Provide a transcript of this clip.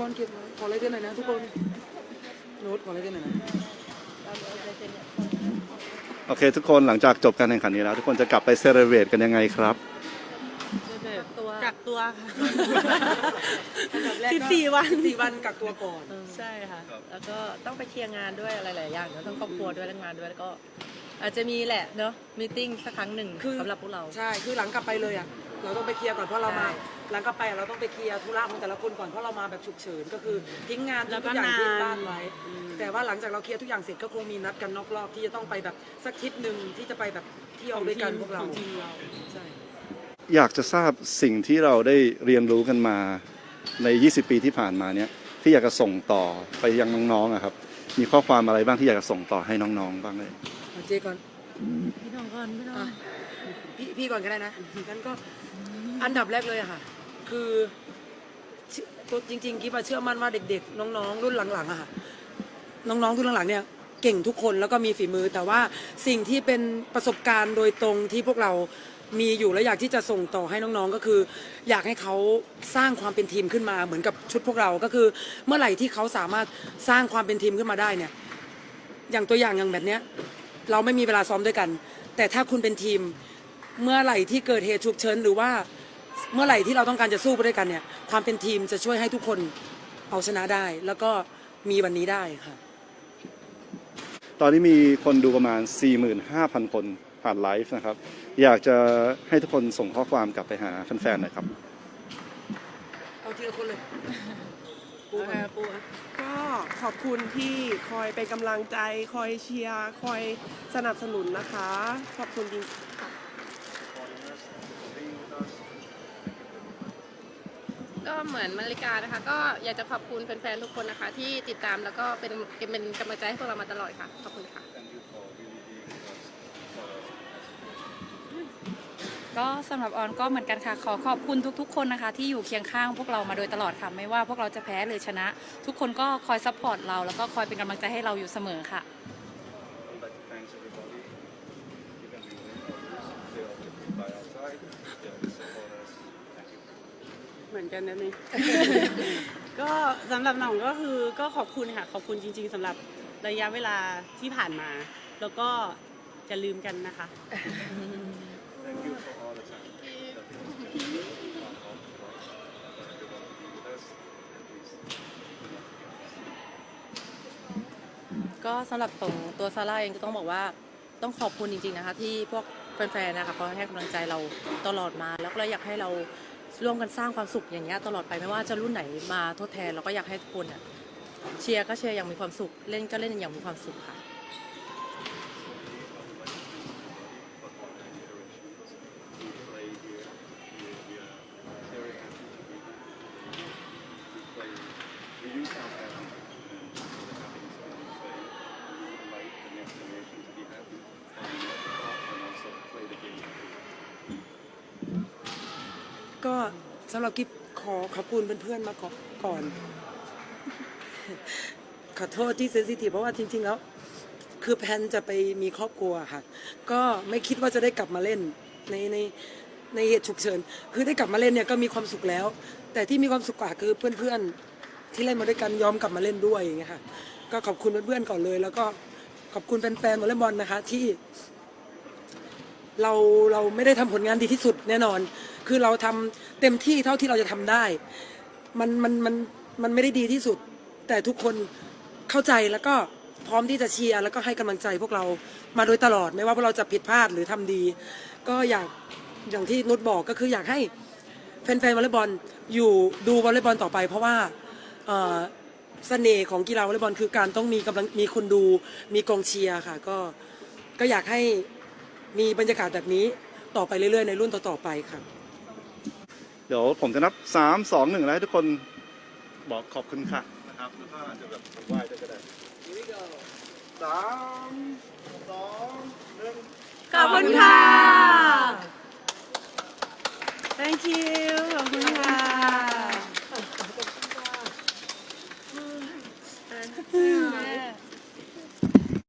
บอลเก็บหน่อยขออะไรเส้นหน่อยนะทุกคนโน้ตขออะไรเส้นหน่อยนะโอเค ทุกคนหลังจากจบการแข่งขันนี้แล้ว ทุกคนจะกลับไปเซเลบรตกันยังไงครับตัวกักตัวค่ะอันดับแรกสิบก็สี่วันสี่วันกักตัวก่อน ใช่ค่ะ แล้วก็ต้องไปเคลียร์งานด้วยอะไรหลายอย่างเนอะทั้งครอบครัวด้วยและงานด้วยแล้วก็ อาจจะมีแหละเนาะมีติ้งสักครั้งหนึ่งคือสำหรับพวกเรา ใช่ คือหลังกลับไปเลยอะ เราต้องไปเคลียร์ก่อนเพราะเรามาใช่หลังกลับไปอะเราต้องไปเคลียร์ธุระของแต่ละคนก่อนเพราะเรามาแบบฉุกเฉินก็คือทิ้งงานแล้วก็ทุกอย่างที่นานบ้านไว้ แต่ว่าหลังจากเราเคลียร์ทุกอย่างเสร็จก็คงมีนัดกันนอกรอบที่จะต้องไปแบบสักทริปหนึ่งที่จะไปแบบเที่ยวด้วยกันพวกเราของทีมเราใช่อยากจะทราบสิ่งที่เราได้เรียนรู้กันมาใน 20 ปีที่ผ่านมาเนี้ยที่อยากจะส่งต่อไปยังน้องๆอะครับ มีข้อความอะไรบ้างที่อยากจะส่งต่อให้น้องๆ บ้างเลยเอาเจก่อนพี่น้องก่อนพี่น้องอะ พี่พี่ก่อนก็ได้นะงั้นก็อันดับแรกเลยอะค่ะ คือเชื่อตัวจริงๆกิ๊บอะเชื่อมั่นว่าเด็ก ๆ น้องๆ รุ่นหลังๆอะค่ะน้องๆรุ่นหลังๆเนี่ยเก่งทุกคนแล้วก็มีฝีมือ แต่ว่าสิ่งที่เป็นประสบการณ์โดยตรงที่พวกเรามีอยู่และอยากที่จะส่งต่อให้น้องๆก็คือ อยากให้เขาสร้างความเป็นทีมขึ้นมาเหมือนกับชุดพวกเราก็คือ เมื่อไหร่ที่เขาสามารถสร้างความเป็นทีมขึ้นมาได้เนี่ย อย่างตัวอย่างอย่างแบบเนี้ย เราไม่มีเวลาซ้อมด้วยกัน แต่ถ้าคุณเป็นทีม เมื่อไหร่ที่เกิดเหตุฉุกเฉินหรือว่าเมื่อไหร่ที่เราต้องการจะสู้ไปด้วยกันเนี่ยความเป็นทีมจะช่วยให้ทุกคนเอาชนะได้ แล้วก็มีวันนี้ได้ค่ะ ตอนนี้มีคนดูประมาณ 45,000 คนผ่านไลฟ์นะครับ อยากจะให้ทุกคนส่งข้อความกลับไปหาแฟนๆหน่อยครับ เอาทีละคนเลยปูค่ะปูค่ะก็ขอบคุณที่คอยเป็นกำลังใจ คอยเชียร์ คอยสนับสนุนนะคะ ขอบคุณจริงๆค่ะ ก็เหมือนมาริกานะคะ ก็อยากจะขอบคุณแฟนๆทุกคนนะคะ ที่ติดตามแล้วก็เป็นเป็นกำลังใจให้พวกเรามาตลอดค่ะ ขอบคุณค่ะ ก็สำหรับออนก็เหมือนกันค่ะ ขอขอบคุณทุกๆ คนนะคะ ที่อยู่เคียงข้างพวกเรามาโดยตลอดค่ะ ไม่ว่าพวกเราจะแพ้หรือชนะ ทุกคนก็คอยซัพพอร์ตเรา แล้วก็คอยเป็นกำลังใจให้เราอยู่เสมอค่ะ เหมือนกันนะนี่ ก็สำหรับหน่องก็คือก็ขอบคุณค่ะขอบคุณจริง ๆสำหรับระยะเวลาที่ผ่านมา แล้วก็จะลืมกันนะคะก็สำหรับของตัวซาร่าเองก็ต้องบอกว่าต้องขอบคุณจริงๆนะคะ ที่พวกแฟนๆนะคะเขาให้กำลังใจเราตลอดมา แล้วก็อยากให้เรา ร่วมกันสร้างความสุขอย่างเงี้ยตลอดไปไม่ว่าจะรุ่นไหนมาทดแทนเราก็อยากให้ทุกคนอะเชียร์ก็เชียร์อย่างมีความสุข เล่นก็เล่นอย่างมีความสุขค่ะ ก็สำหรับกิ๊บขอขอบคุณเพื่อนๆมาก่อนก่อน ขอโทษที่เซนซิทีฟเพราะว่าจริง ๆ แล้ว คือแพนจะไปมีครอบครัวค่ะ ก็ไม่คิดว่าจะได้กลับมาเล่นในในในเหตุฉุกเฉิน คือได้กลับมาเล่นเนี่ยก็มีความสุขแล้ว แต่ที่มีความสุขกว่าคือเพื่อนๆ ที่เล่นมาด้วยกันยอมกลับมาเล่นด้วยอย่างเงี้ยค่ะ ก็ขอบคุณเพื่อนๆก่อนเลย แล้วก็ขอบคุณแฟนๆวอลเลย์บอลนะคะที่เราเราไม่ได้ทำผลงานดีที่สุดแน่นอน คือเราทำเต็มที่เท่าที่เราจะทำได้ มันมันมันมันไม่ได้ดีที่สุด แต่ทุกคนเข้าใจแล้วก็พร้อมที่จะเชียร์แล้วก็ให้กำลังใจพวกเรามาโดยตลอดไม่ว่าพวกเราจะผิดพลาดหรือทำดี ก็อยากอย่างที่นุชบอกก็คืออยากให้แฟนๆวอลเลย์บอลอยู่ดูวอลเลย์บอลต่อไป เพราะว่าเอ่อเสน่ห์ของกีฬาวอลเลย์บอลคือการต้องมีกำลังมีคนดูมีกองเชียร์ค่ะ ก็ก็อยากให้มีบรรยากาศแบบนี้ต่อไปเรื่อยๆ ในรุ่นต่อๆไปค่ะ เดี๋ยวผมจะนับ3 2 1แล้วให้ทุกคนบอกขอบคุณค่ะนะครับแล้วก็อาจจะแบบไหว้ด้วยก็ได้สามสองหนึ่ง ขอบคุณค่ะ thank you